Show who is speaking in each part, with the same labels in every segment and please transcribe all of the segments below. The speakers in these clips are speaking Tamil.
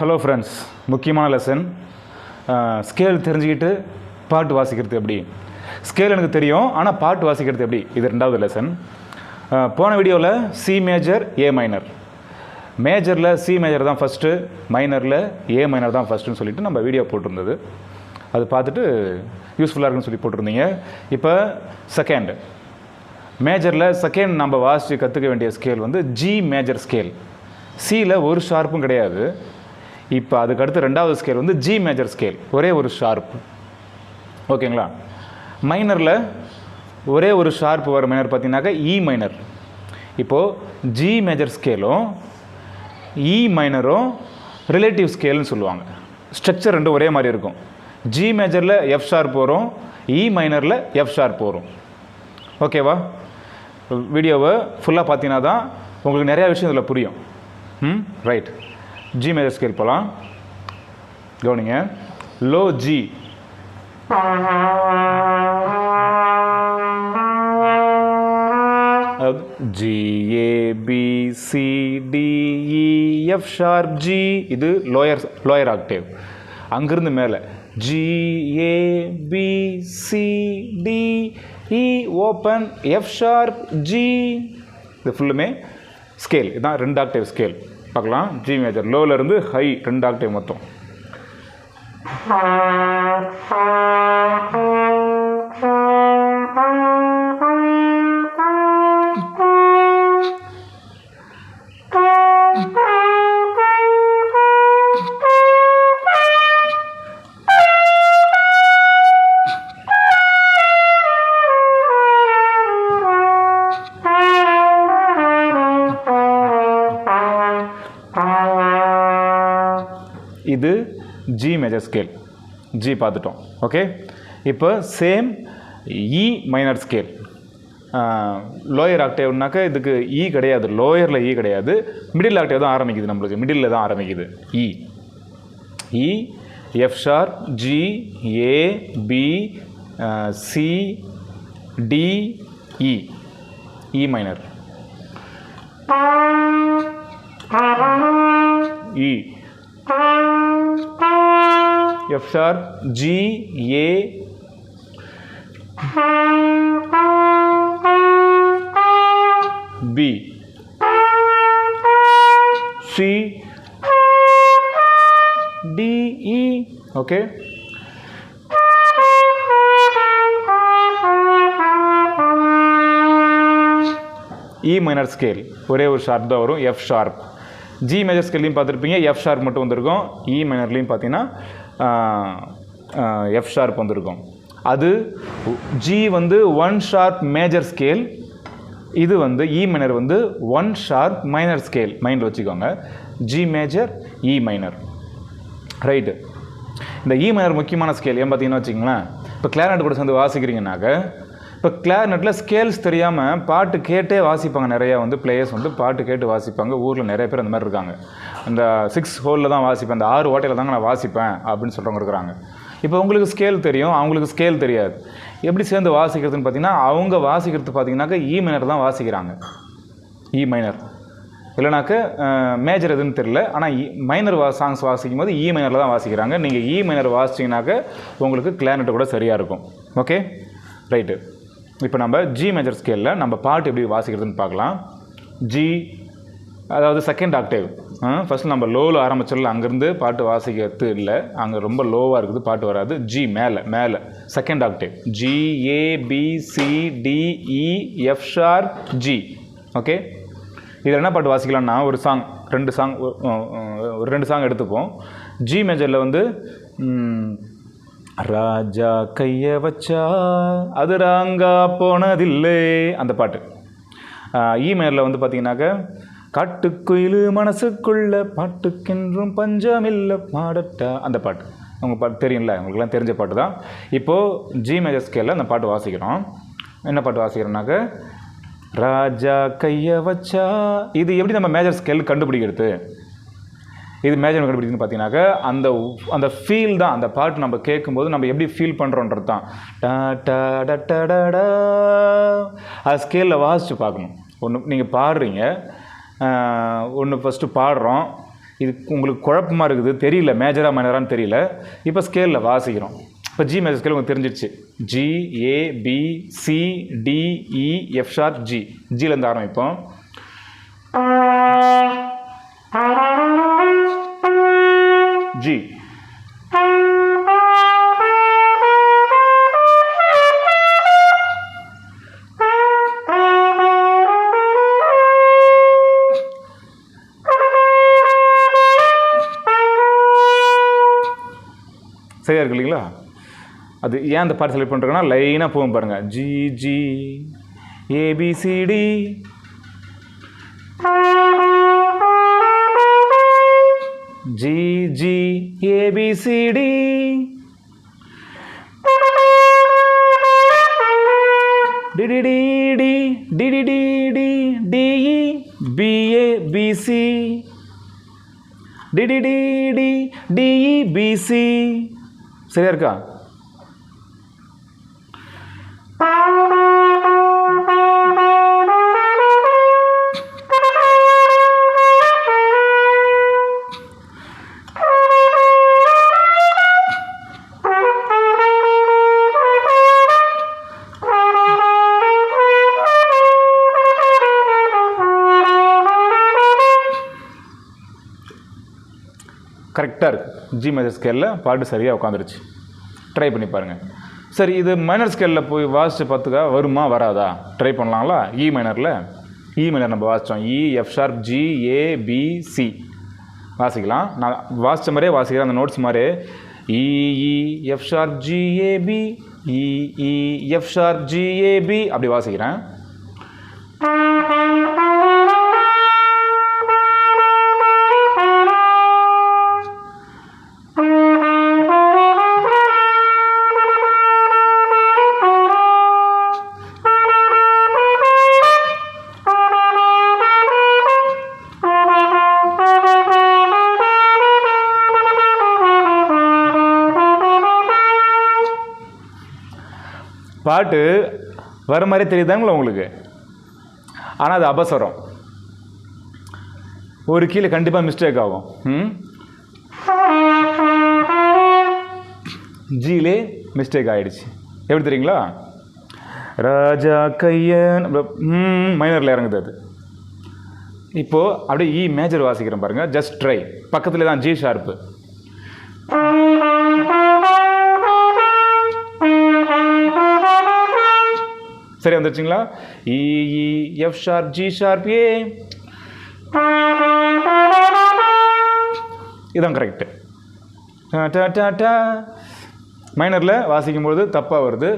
Speaker 1: ஹலோ ஃப்ரெண்ட்ஸ் முக்கியமான லெசன் ஸ்கேல் தெரிஞ்சுக்கிட்டு பாட்டு வாசிக்கிறது எப்படி? ஸ்கேல் எனக்கு தெரியும் ஆனால் பாட்டு வாசிக்கிறது எப்படி? இது ரெண்டாவது லெசன் போன வீடியோவில் சி மேஜர் ஏ மைனர் மேஜரில் சி மேஜர் தான் ஃபஸ்ட்டு மைனரில் ஏ மைனர் தான் ஃபஸ்ட்டுன்னு சொல்லிட்டு நம்ம வீடியோ போட்டிருந்தது. அது பார்த்துட்டு யூஸ்ஃபுல்லாக இருக்குன்னு சொல்லி போட்டிருந்தீங்க. இப்போ செகண்ட் மேஜரில் செகண்ட் நம்ம வாசித்து கற்றுக்க வேண்டிய ஸ்கேல் வந்து ஜி மேஜர் ஸ்கேல் சியில் ஒரு ஷார்ப்பும் கிடையாது. இப்போ அதுக்கடுத்து ரெண்டாவது ஸ்கேல் வந்து ஜி மேஜர் ஸ்கேல் ஒரே ஒரு ஷார்ப் ஓகேங்களா? மைனரில் ஒரே ஒரு ஷார்ப் வர மைனர் பார்த்தீங்கன்னாக்கா இ மைனர் இப்போது ஜி மேஜர் ஸ்கேலும் இ மைனரும் ரிலேட்டிவ் ஸ்கேல்னு சொல்லுவாங்க. ஸ்ட்ரக்சர் ரெண்டும் ஒரே மாதிரி இருக்கும். ஜி மேஜரில் எஃப் ஷார்ப் வரும். இ மைனரில் எஃப் ஷார்ப் வரும். ஓகேவா? வீடியோவை ஃபுல்லாக பார்த்தீங்கன்னா தான் உங்களுக்கு நிறையா விஷயம் இதில் புரியும். ம்? ரைட் ஜி மேஜர் ஸ்கேல் போகலாம் கவனிங்க low G G A B C D E F sharp G இது லோயர் லோயர் ஆக்டேவ் அங்கிருந்து மேலே. G A B C D E open F sharp G இது ஃபுல்லுமே ஸ்கேல் இதுதான் ரெண்டு ஆக்டேவ் ஸ்கேல் பார்க்கலாம். ஜி மேஜர் லோவிலேருந்து ஹை ரெண்டு ஆக்டே மொத்தம். ஜி மேஜர் ஸ்கேல் ஜி பார்த்துட்டோம். ஓகே இப்போ same E minor scale lower ஆக்டேவ்னாக்கா இதுக்கு இ கிடையாது. லோயரில் இ e கிடையாது. மிடில் ஆக்டேவ் தான் ஆரம்பிக்குது நம்மளுக்கு. மிடில் தான் ஆரம்பிக்குது. E E F sharp G A B C D E E minor E F sharp G A B C D E okay E minor scale ஒரே ஒரு ஷார்ப் தான் வரும் எஃப் ஷார்ப் ஜி மேஜர் ஸ்கேல்லையும் பார்த்துருப்பீங்க எஃப் ஷார்ப் மட்டும் வந்திருக்கும். E இ மைனர்லேயும் பார்த்தீங்கன்னா எஃப் ஷார்ப் வந்திருக்கும். அது ஜி வந்து ஒன் ஷார்ப் மேஜர் ஸ்கேல் இது வந்து e இ மைனர் வந்து ஒன் ஷார்ப் மைனர் ஸ்கேல் மைண்டில் வச்சுக்கோங்க. G major E minor right இந்த e இ மைனர் முக்கியமான ஸ்கேல் ஏன் பார்த்தீங்கன்னா வச்சிங்களேன் இப்போ கிளாரினட் கூட சேர்ந்து வாசிக்கிறீங்கனாக்க இப்போ கிளாரினட்டில் ஸ்கேல்ஸ் தெரியாமல் பாட்டு கேட்டே வாசிப்பாங்க. நிறையா வந்து பிளேயர்ஸ் வந்து பாட்டு கேட்டு வாசிப்பாங்க. ஊரில் நிறைய பேர் அந்த மாதிரி இருக்காங்க. அந்த சிக்ஸ் ஹோலில் தான் வாசிப்பேன். அந்த ஆறு ஓட்டையில் தாங்க நான் வாசிப்பேன் அப்படின்னு சொல்கிறவங்க இருக்கிறாங்க. இப்போ உங்களுக்கு ஸ்கேல் தெரியும். அவங்களுக்கு ஸ்கேல் தெரியாது. எப்படி சேர்ந்து வாசிக்கிறதுன்னு பார்த்தீங்கன்னா அவங்க வாசிக்கிறது பார்த்தீங்கன்னாக்கா இ e மைனர் தான் வாசிக்கிறாங்க. E இ மைனர் இல்லைனாக்க மேஜர் எதுன்னு தெரில ஆனால் இ e, மைனர் வா சாங்ஸ் வாசிக்கும் போது இ மைனரில் தான் வாசிக்கிறாங்க. நீங்கள் இ மைனர் வாசிச்சிங்கனாக்க உங்களுக்கு கிளாரினட் கூட சரியாக இருக்கும். ஓகே ரைட்டு இப்போ நம்ம ஜி மேஜர் ஸ்கேலில் நம்ம பாட்டு எப்படி வாசிக்கிறதுன்னு பார்க்கலாம். ஜி அதாவது செகண்ட் ஆக்டேவ் ஃபஸ்ட் நம்ம லோவில் ஆரம்பிச்சிடல அங்கேருந்து பாட்டு வாசிக்கிறது இல்லை. அங்கே ரொம்ப லோவாக இருக்குது பாட்டு வராது. ஜி மேலே மேலே. Second octave G A B C D E F sharp G okay இதில் என்ன பாட்டு வாசிக்கலாம்னா ஒரு சாங் ரெண்டு சாங் ஒரு ரெண்டு சாங் எடுத்துப்போம். ஜி மேஜரில் வந்து ராஜா கைய வச்சா அது ராங்கா போனதில்லை. அந்த பாட்டு. இமெயிலில் வந்து பார்த்தீங்கன்னாக்க காட்டுக்குயிலு மனசுக்குள்ள பாட்டுக்கென்றும் பஞ்சமில்லை பாடட்டா அந்த பாட்டு. உங்கள் பாட்டு தெரியும்ல உங்களுக்குலாம் தெரிஞ்ச பாட்டு தான். இப்போது ஜி மேஜர் ஸ்கேலில் அந்த பாட்டு வாசிக்கிறோம். என்ன பாட்டு வாசிக்கிறோம்னாக்க ராஜா கைய வச்சா இது எப்படி நம்ம மேஜர் ஸ்கேல் கண்டுபிடிக்கிறது? இது மேஜர் கண்டுபிடிக்குன்னு பார்த்தீங்கன்னாக்க அந்த அந்த ஃபீல் தான் அந்த பாட்டு நம்ம கேட்கும்போது நம்ம எப்படி ஃபீல் பண்ணுறோன்றது தான் அது ஸ்கேலில் வாசித்து பார்க்கணும். ஒன்று நீங்கள் பாடுறீங்க ஒன்று ஃபஸ்ட்டு பாடுறோம். இது உங்களுக்கு குழப்பமாக இருக்குது தெரியல மேஜராக மைனரான்னு தெரியல. இப்போ ஸ்கேலில் வாசிக்கிறோம். இப்போ ஜி மேஜர் ஸ்கேல் உங்களுக்கு தெரிஞ்சிடுச்சு G A B C D e, E F sharp G ஜிலேருந்து ஆரம்பிப்போம். ஜி. சரியா இருக்கு இல்லைங்களா? அது ஏன் அந்த பாட்டு செலக்ட் பண்ணுறேன்னா லைனாக போகும் பாருங்கள் G G A B C D G G A B C D D D D D D D D D E B A B C D D D D D E B C సరే కా ஜி மேஜர் ஸ்கேலில் பாட்டு சரியாக உட்காந்துருச்சு ட்ரை பண்ணி பாருங்கள் சரி இது மைனர் ஸ்கேலில் போய் வாசித்து பார்த்துக்கா வருமா வராதா? ட்ரை பண்ணலாங்களா? இ மைனரில் இ மைனர் நம்ம வாசித்தோம் E F sharp G A B C வாசிக்கலாம். நான் வாசித்த மாதிரியே வாசிக்கிறேன். அந்த நோட்ஸ் மாதிரியே E E F sharp G A B E E F sharp G A B அப்படி வாசிக்கிறேன். பாட்டு வர மாதிரி தெரியுதாங்களா உங்களுக்கு? ஆனால் அது அபசரம். ஒரு கீழே கண்டிப்பாக மிஸ்டேக் ஆகும். ம்? ஜிலே மிஸ்டேக் ஆகிடுச்சு எப்படி தெரியுங்களா? ராஜா கையன் மைனரில் இறங்குது அது. இப்போது அப்படியே e இ மேஜர் வாசிக்கிறேன் பாருங்கள் ஜஸ்ட் ட்ரை பக்கத்தில் தான் ஜி ஷார்ப்பு சரி வந்துருச்சுங்களா? E E F sharp G sharp A இதான் கரெக்டு மைனரில் வாசிக்கும்பொழுது தப்பாக வருது.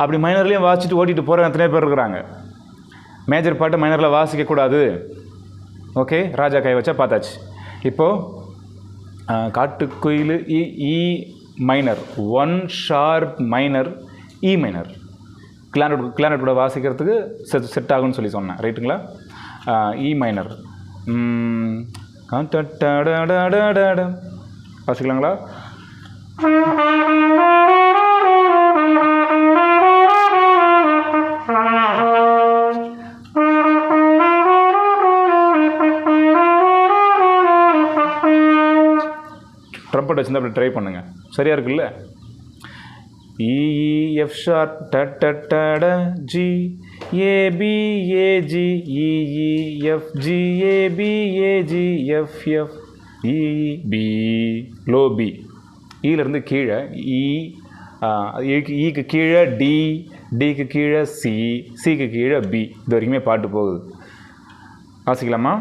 Speaker 1: அப்படி மைனர்லேயும் வாசிச்சுட்டு ஓட்டிட்டு போகிற எத்தனை பேர் இருக்கிறாங்க. மேஜர் பாட்டை மைனரில் வாசிக்கக்கூடாது. ஓகே ராஜா கை வச்சா பார்த்தாச்சு. இப்போது காட்டுக்குயில் E minor one sharp minor E minor clarinet clarinet கூட வாசிக்கிறதுக்கு செட் செட் ஆகும்னு சொல்லி சொன்னேன். ரைட்டுங்களா இ மைனர் வாசிக்கலாங்களா? ட்ரம்பட் வச்சுருந்தா அப்படி ட்ரை பண்ணுங்கள் சரியாக இருக்குல்ல? E F sharp டட G A B A G E E F G A B F F E B low B e இருந்து கீழே e, இ ஈக்கு e கீழே டி டிக்கு கீழே சி சிக்கு கீழே பி இது வரைக்குமே பாட்டு போகுது. வாசிக்கலாமா?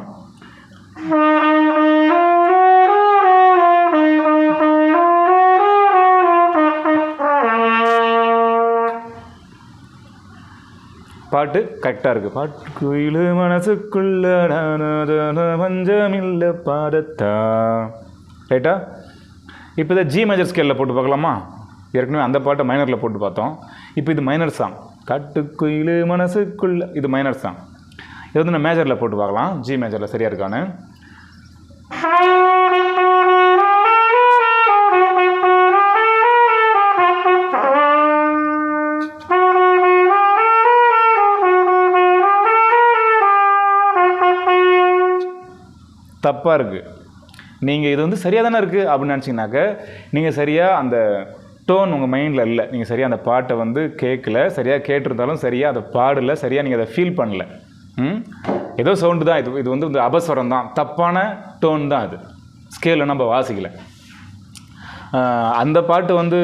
Speaker 1: பாட்டு கரெக்டாக இருக்குது பாட்டு குயிலு மனசுக்குள்ள பஞ்சமில்ல பாடத்தா ரைட்டா? இப்போ இதை ஜி மேஜர் ஸ்கேலில் போட்டு பார்க்கலாமா? ஏற்கனவே அந்த பாட்டை மைனரில் போட்டு பார்த்தோம். இப்போ இது மைனர் சாங் காட்டுக்குயிலு மனசுக்குள்ள இது மைனர் சாங் இது வந்து நான் மேஜரில் போட்டு பார்க்கலாம். ஜி மேஜரில் சரியாக இருக்கான்னு. தப்பாக இருக்குது நீங்கள் இது வந்து சரியாக தானே இருக்குது அப்படின்னு நினச்சிங்கனாக்க நீங்கள் சரியாக அந்த டோன் உங்கள் மைண்டில் இல்லை. நீங்கள் சரியாக அந்த பாட்டை வந்து கேட்கல சரியாக கேட்டிருந்தாலும் சரியாக அதை பாடல சரியாக நீங்கள் அதை ஃபீல் பண்ணல. ம்? ஏதோ சவுண்டு தான் இது. இது வந்து இந்த அபஸ்வரம் தான். தப்பான டோன் தான் அது. ஸ்கேலில் நம்ம வாசிக்கல. அந்த பாட்டு வந்து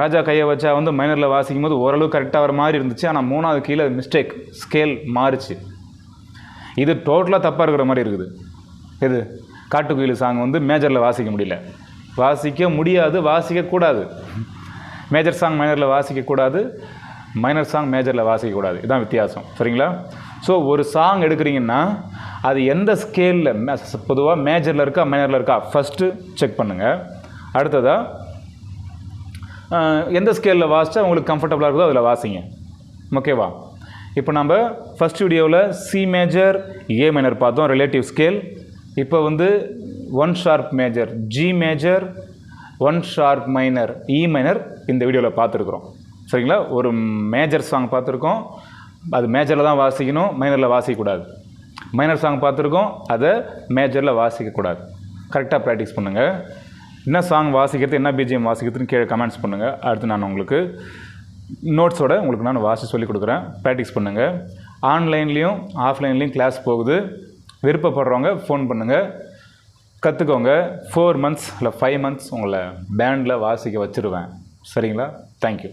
Speaker 1: ராஜா கையை வச்சா வந்து மைனரில் வாசிக்கும் போது ஓரளவு கரெக்டாக வர மாதிரி இருந்துச்சு. ஆனால் மூணாவது கீழே மிஸ்டேக் ஸ்கேல் மாறுச்சு. இது டோட்டலாக தப்பாக இருக்கிற மாதிரி இருக்குது. இது காட்டுக்குயில் சாங் வந்து மேஜரில் வாசிக்க முடியல. வாசிக்க முடியாது வாசிக்கக்கூடாது மேஜர் சாங் மைனரில் வாசிக்கக்கூடாது மைனர் சாங் மேஜரில் வாசிக்கக்கூடாது இதுதான் வித்தியாசம். சரிங்களா? ஸோ ஒரு சாங் எடுக்கிறீங்கன்னா அது எந்த ஸ்கேலில் பொதுவாக மேஜரில் இருக்கா மைனரில் இருக்கா? ஃபஸ்ட்டு செக் பண்ணுங்கள் அடுத்ததாக எந்த ஸ்கேலில் வாசித்தா உங்களுக்கு கம்ஃபர்டபுளாக இருக்குதோ அதில் வாசிங்க. ஓகேவா இப்போ நம்ம ஃபஸ்ட் வீடியோவில் சி மேஜர் ஏ மைனர் பார்த்தோம் ரிலேட்டிவ் ஸ்கேல் இப்போ வந்து one sharp major G major one sharp minor E minor இந்த வீடியோவில் பார்த்துருக்குறோம். சரிங்களா? ஒரு மேஜர் சாங் பார்த்துருக்கோம். அது மேஜரில் தான் வாசிக்கணும் மைனரில் வாசிக்கக்கூடாது. மைனர் சாங் பார்த்துருக்கோம் அதை மேஜரில் வாசிக்கக்கூடாது. கரெக்டாக ப்ராக்டிஸ் பண்ணுங்கள் என்ன சாங் வாசிக்கிறது என்ன பிஜிஎம் வாசிக்கிறதுன்னு கீழே கமெண்ட்ஸ் பண்ணுங்கள் அடுத்து நான் உங்களுக்கு நோட்ஸோட உங்களுக்கு நான் வாசி சொல்லி கொடுக்குறேன். ப்ராக்டிஸ் பண்ணுங்கள் ஆன்லைன்லேயும் ஆஃப்லைன்லேயும் கிளாஸ் போகுது. விருப்பப்படுறவங்க ஃபோன் பண்ணுங்கள் கற்றுக்கோங்க ஃபோர் மந்த்ஸ் இல்லை ஃபைவ் மந்த்ஸ் உங்களை பேண்டில் வாசிக்க வச்சுருவேன். சரிங்களா? தேங்க்யூ